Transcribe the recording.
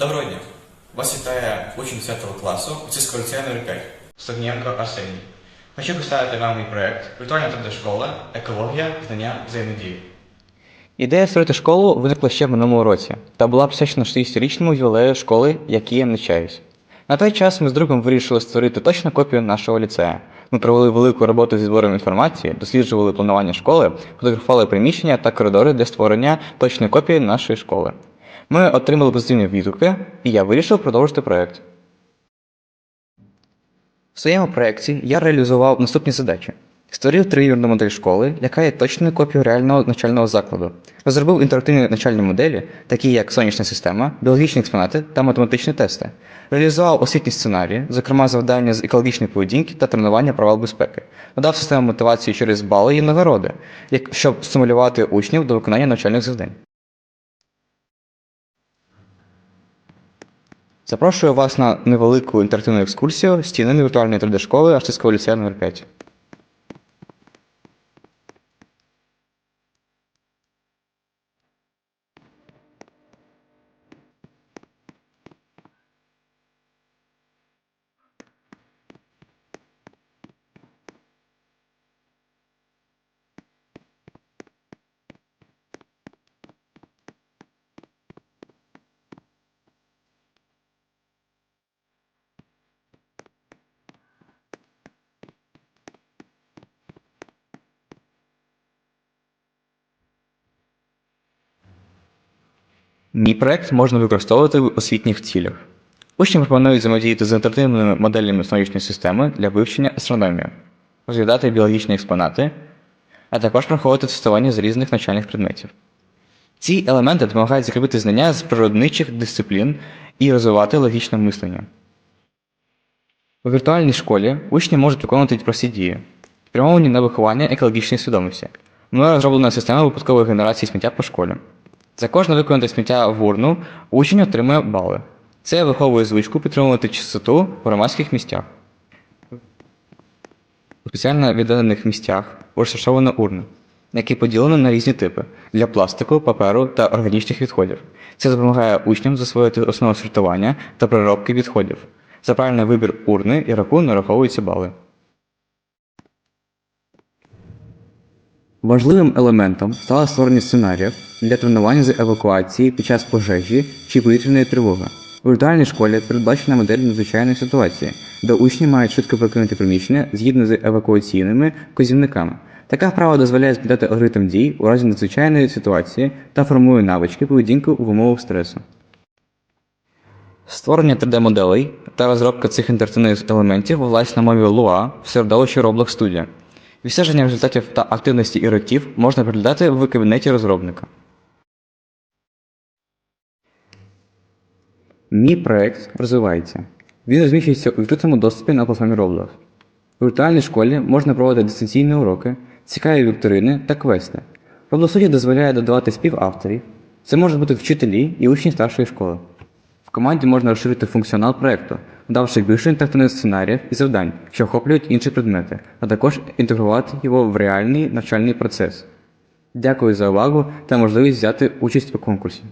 Доброго дня! Вас вітає учень 10 класу Оцівського ліцею номер 5 Стогнієнко Арсеній. Хочу представити вам мій проєкт Віртуальна 3D-школа, екологія, знання, взаємодії. Ідея створити школу виникла ще в минулому році та була присвячена 60-річному ювілею школи, якій я навчаюсь. На той час ми з другом вирішили створити точну копію нашого ліцею. Ми провели велику роботу зі збором інформації, досліджували планування школи, фотографували приміщення та коридори для створення точної копії нашої школи. Ми отримали позитивні відгуки, і я вирішив продовжити проєкт. В своєму проєкті я реалізував наступні задачі. Створив тривірну модель школи, яка є точною копією реального навчального закладу. Розробив інтерактивні навчальні моделі, такі як сонячна система, біологічні експонати та математичні тести. Реалізував освітні сценарії, зокрема завдання з екологічної поведінки та тренування правил безпеки. Надав систему мотивації через бали і нагороди, щоб стимулювати учнів до виконання навчальних завдань. Запрошую вас на невелику інтерактивну екскурсію стінами віртуальної 3D-школи Артистського ліцею номер 5 Мій проект можна використовувати в освітніх цілях. Учні пропонують взаємодіяти з інтерактивними моделями сонячної системи для вивчення астрономії, розглядати біологічні експонати, а також проходити тестування з різних навчальних предметів. Ці елементи допомагають закріпити знання з природничих дисциплін і розвивати логічне мислення. У віртуальній школі учні можуть виконувати прості дії, спрямовані на виховання екологічної свідомості. Мною розроблена система випадкової генерації сміття по школі. За кожне виконане сміття в урну учень отримує бали. Це виховує звичку підтримувати чистоту в громадських місцях. У спеціально віддалених місцях розташовано урни, які поділені на різні типи для пластику, паперу та органічних відходів. Це допомагає учням засвоїти основу сортування та переробки відходів. За правильний вибір урни ігроку нараховуються бали. Важливим елементом стало створення сценаріїв для тренування з евакуації під час пожежі чи повітряної тривоги. У віртуальній школі передбачена модель надзвичайної ситуації, де учні мають швидко покинути приміщення згідно з евакуаційними вказівниками. Така вправа дозволяє збирати алгоритм дій у разі надзвичайної ситуації та формує навички поведінки в умовах стресу. Створення 3D-моделей та розробка цих інтерактивних елементів велась на мові Lua в середовищі Roblox Studio. Відстеження результатів та активності ігроків можна переглядати в кабінеті розробника. Мій проект розвивається. Він розміщується у відкритому доступі на платформі Roblox. У віртуальній школі можна проводити дистанційні уроки, цікаві вікторини та квести. Studio дозволяє додавати співавторів. Це можуть бути вчителі і учні старшої школи. В команді можна розширити функціонал проекту, додавши більше інтерактивних сценаріїв і завдань, що охоплюють інші предмети, а також інтегрувати його в реальний навчальний процес. Дякую за увагу та можливість взяти участь у конкурсі.